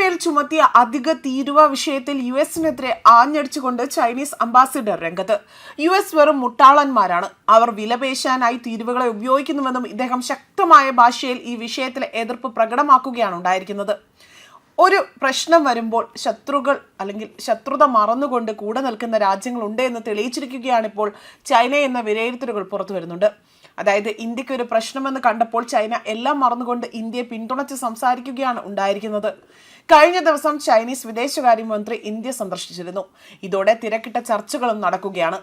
മേൽ ചുമത്തിയ അധിക തീരുവ വിഷയത്തിൽ യു എസിനെതിരെ ആഞ്ഞടിച്ചുകൊണ്ട് ചൈനീസ് അംബാസിഡർ രംഗത്ത്. യു എസ് വെറും മുട്ടാളന്മാരാണ്. അവർ വിലപേശാനായി തീരുവകളെ ഉപയോഗിക്കുന്നുവെന്നും ഇദ്ദേഹം ശക്തമായ ഭാഷയിൽ ഈ വിഷയത്തിലെ എതിർപ്പ് പ്രകടമാക്കുകയാണ് ഉണ്ടായിരിക്കുന്നത്. ഒരു പ്രശ്നം വരുമ്പോൾ ശത്രുക്കൾ അല്ലെങ്കിൽ ശത്രുത മറന്നുകൊണ്ട് കൂടെ നിൽക്കുന്ന രാജ്യങ്ങളുണ്ട് എന്ന് തെളിയിച്ചിരിക്കുകയാണ് ഇപ്പോൾ ചൈന എന്ന വിലയിരുത്തലുകൾ പുറത്തു വരുന്നുണ്ട്. അതായത് ഇന്ത്യയ്ക്ക് ഒരു പ്രശ്നമെന്ന് കണ്ടപ്പോൾ ചൈന എല്ലാം മറന്നുകൊണ്ട് ഇന്ത്യയെ പിന്തുണച്ച് സംസാരിക്കുകയാണ് ഉണ്ടായിരിക്കുന്നത്. കഴിഞ്ഞ ദിവസം ചൈനീസ് വിദേശകാര്യമന്ത്രി ഇന്ത്യ സന്ദർശിച്ചിരുന്നു. ഇതോടെ തിരക്കിട്ട ചർച്ചകളും നടക്കുകയാണ്.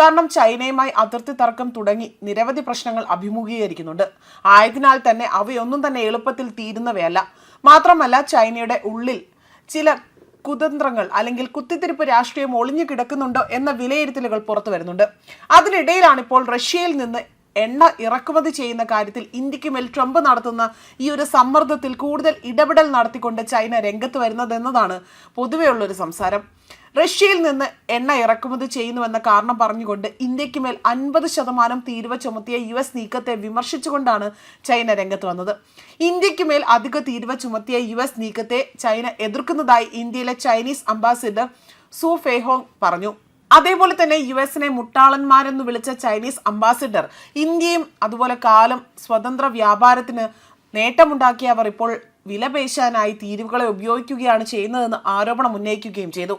കാരണം ചൈനയുമായി അതിർത്തി തർക്കം തുടങ്ങി നിരവധി പ്രശ്നങ്ങൾ അഭിമുഖീകരിക്കുന്നുണ്ട്. ആയതിനാൽ തന്നെ അവയൊന്നും തന്നെ എളുപ്പത്തിൽ തീരുന്നവയല്ല. മാത്രമല്ല ചൈനയുടെ ഉള്ളിൽ ചില കുതന്ത്രങ്ങൾ അല്ലെങ്കിൽ കുത്തിത്തിരിപ്പ് രാഷ്ട്രീയം ഒളിഞ്ഞു കിടക്കുന്നുണ്ടോ എന്ന വിലയിരുത്തലുകൾ പുറത്തു വരുന്നുണ്ട്. അതിനിടയിലാണ് ഇപ്പോൾ റഷ്യയിൽ നിന്ന് എണ്ണ ഇറക്കുമതി ചെയ്യുന്ന കാര്യത്തിൽ ഇന്ത്യയ്ക്ക് മേൽ ട്രംപ് നടത്തുന്ന ഈ ഒരു സമ്മർദ്ദത്തിൽ കൂടുതൽ ഇടപെടൽ നടത്തിക്കൊണ്ട് ചൈന രംഗത്ത് വരുന്നതെന്നതാണ് പൊതുവെയുള്ളൊരു സംസാരം. റഷ്യയിൽ നിന്ന് എണ്ണ ഇറക്കുമതി ചെയ്യുന്നുവെന്ന കാരണം പറഞ്ഞുകൊണ്ട് ഇന്ത്യയ്ക്ക് മേൽ അൻപത് ശതമാനം തീരുവ ചുമത്തിയ യു എസ് നീക്കത്തെ വിമർശിച്ചുകൊണ്ടാണ് ചൈന രംഗത്ത് വന്നത്. ഇന്ത്യയ്ക്ക് മേൽ അധിക തീരുവ ചുമത്തിയ യു എസ് നീക്കത്തെ ചൈന എതിർക്കുന്നതായി ഇന്ത്യയിലെ ചൈനീസ് അംബാസിഡർ സു ഫെഹോങ് പറഞ്ഞു. അതേപോലെ തന്നെ യു എസിനെ മുട്ടാളന്മാരെന്ന് വിളിച്ച ചൈനീസ് അംബാസിഡർ ഇന്ത്യയും അതുപോലെ കാലം സ്വതന്ത്ര വ്യാപാരത്തിന് നേട്ടമുണ്ടാക്കിയ അവർ ഇപ്പോൾ വിലപേശാനായി തീരുവകളെ ഉപയോഗിക്കുകയാണ് ചെയ്യുന്നതെന്ന് ആരോപണം ഉന്നയിക്കുകയും ചെയ്തു.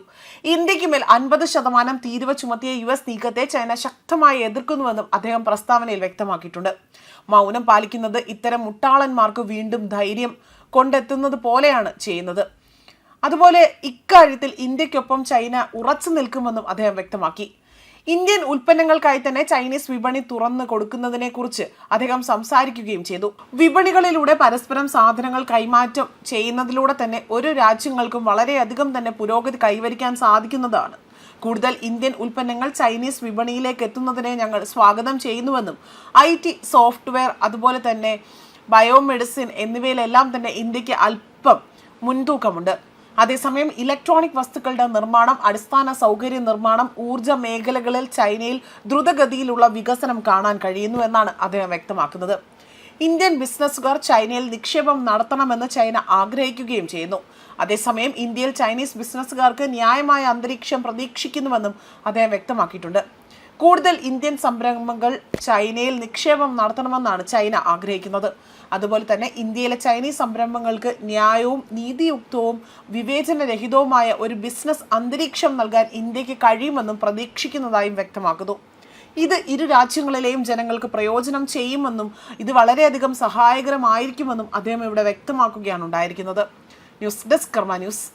ഇന്ത്യയ്ക്ക് മേൽ അൻപത് ശതമാനം തീരുവ ചുമത്തിയ യു എസ് നീക്കത്തെ ചൈന ശക്തമായി എതിർക്കുന്നുവെന്നും അദ്ദേഹം പ്രസ്താവനയിൽ വ്യക്തമാക്കിയിട്ടുണ്ട്. മൗനം പാലിക്കുന്നത് ഇത്തരം മുട്ടാളന്മാർക്ക് വീണ്ടും ധൈര്യം കൊണ്ടെത്തുന്നത് പോലെയാണ് ചെയ്യുന്നത്. അതുപോലെ ഇക്കാര്യത്തിൽ ഇന്ത്യക്കൊപ്പം ചൈന ഉറച്ചു നിൽക്കുമെന്നും അദ്ദേഹം വ്യക്തമാക്കി. ഇന്ത്യൻ ഉൽപ്പന്നങ്ങൾക്കായി തന്നെ ചൈനീസ് വിപണി തുറന്നു കൊടുക്കുന്നതിനെ കുറിച്ച് അദ്ദേഹം സംസാരിക്കുകയും ചെയ്തു. വിപണികളിലൂടെ പരസ്പരം സാധനങ്ങൾ കൈമാറ്റം ചെയ്യുന്നതിലൂടെ തന്നെ ഒരു രാജ്യങ്ങൾക്കും വളരെയധികം തന്നെ പുരോഗതി കൈവരിക്കാൻ സാധിക്കുന്നതാണ്. കൂടുതൽ ഇന്ത്യൻ ഉൽപ്പന്നങ്ങൾ ചൈനീസ് വിപണിയിലേക്ക് എത്തുന്നതിനെ ഞങ്ങൾ സ്വാഗതം ചെയ്യുന്നുവെന്നും ഐ ടി സോഫ്റ്റ്വെയർ അതുപോലെ തന്നെ ബയോമെഡിസിൻ എന്നിവയിലെല്ലാം തന്നെ ഇന്ത്യയ്ക്ക് അല്പം മുൻതൂക്കമുണ്ട്. അതേസമയം ഇലക്ട്രോണിക് വസ്തുക്കളുടെ നിർമ്മാണം അടിസ്ഥാന സൗകര്യ നിർമ്മാണം ഊർജ മേഖലകളിൽ ചൈനയിൽ ദ്രുതഗതിയിലുള്ള വികസനം കാണാൻ കഴിയുന്നു എന്നാണ് അദ്ദേഹം വ്യക്തമാക്കുന്നത്. ഇന്ത്യൻ ബിസിനസ്സുകാർ ചൈനയിൽ നിക്ഷേപം നടത്തണമെന്ന് ചൈന ആഗ്രഹിക്കുകയും ചെയ്യുന്നു. അതേസമയം ഇന്ത്യയിൽ ചൈനീസ് ബിസിനസ്സുകാർക്ക് ന്യായമായ അന്തരീക്ഷം പ്രതീക്ഷിക്കുന്നുവെന്നും അദ്ദേഹം വ്യക്തമാക്കിയിട്ടുണ്ട്. കൂടുതൽ ഇന്ത്യൻ സംരംഭങ്ങൾ ചൈനയിൽ നിക്ഷേപം നടത്തണമെന്നാണ് ചൈന ആഗ്രഹിക്കുന്നത്. അതുപോലെ തന്നെ ഇന്ത്യയിലെ ചൈനീസ് സംരംഭങ്ങൾക്ക് ന്യായവും നീതിയുക്തവും വിവേചനരഹിതവുമായ ഒരു ബിസിനസ് അന്തരീക്ഷം നൽകാൻ ഇന്ത്യയ്ക്ക് കഴിയുമെന്നും പ്രതീക്ഷിക്കുന്നതായും വ്യക്തമാക്കുന്നു. ഇത് ഇരു രാജ്യങ്ങളിലെയും ജനങ്ങൾക്ക് പ്രയോജനം ചെയ്യുമെന്നും ഇത് വളരെയധികം സഹായകരമായിരിക്കുമെന്നും അദ്ദേഹം ഇവിടെ വ്യക്തമാക്കുകയാണ് ഉണ്ടായിരിക്കുന്നത്. News desk Karma news.